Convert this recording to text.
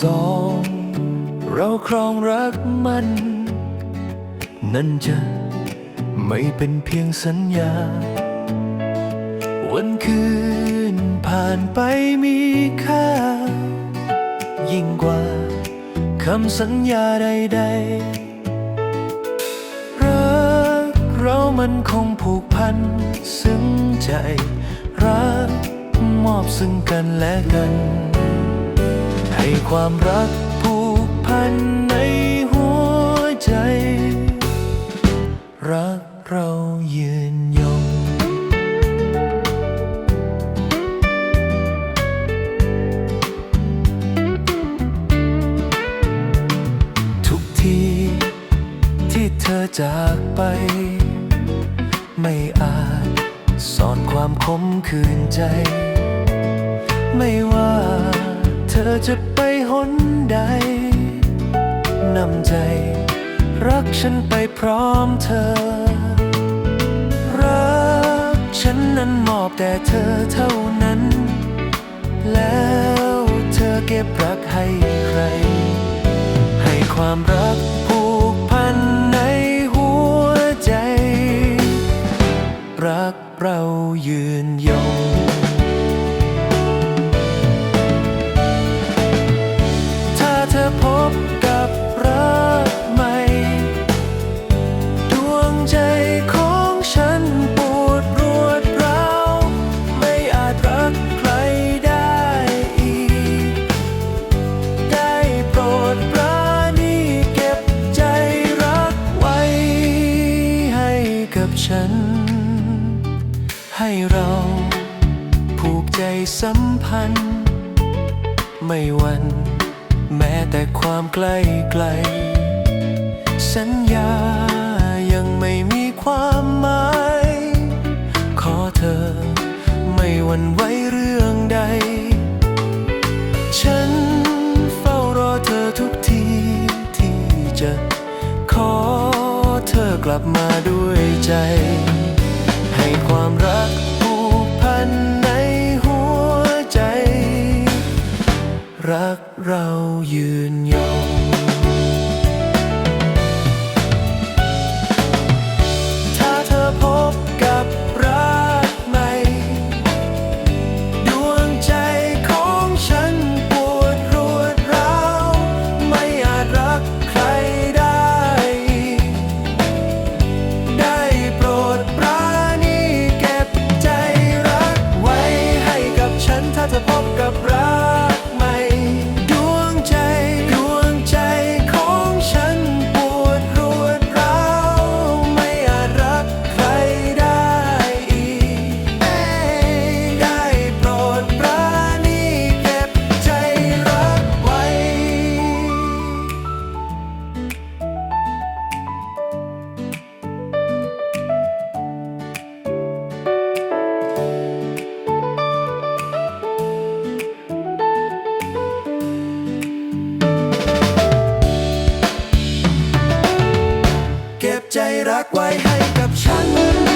สอง เราครองรักมัน นั่นจะไม่เป็นเพียงสัญญา วันคืนผ่านไปมีค่า ยิ่งกว่าคำสัญญาใดๆ รักเรามันคงผูกพันซึ้งใจ รักมอบซึ่งกันและกัน ความรักผูกพันในหัวใจ รักเรายืนยง ทุกทีที่เธอจากไป ไม่อาจสอนความคมคืนใจ ไม่ว่า ธอจะไปหนใดนำใจ รักฉันไปพร้อมเธอ รักฉันนั้นมอบแต่เธอเท่านั้น แล้วเธอเก็บรักให้ใคร ให้ความรักผูกพันในหัวใจ รักเรายืนยง ฉัน ให้เราผูกใจสัมพันธ์ ไม่วันแม้แต่ความใกล้ไกล สัญญายังไม่มีความหมาย ขอเธอไม่วันไหวเรื่องใด ฉันเฝ้ารอเธอทุกทีที่จะขอเธอกลับมาด้วย ใจ ให้ความรักผูกพันในหัวใจ รักเรายืน รักไว้ให้กับฉัน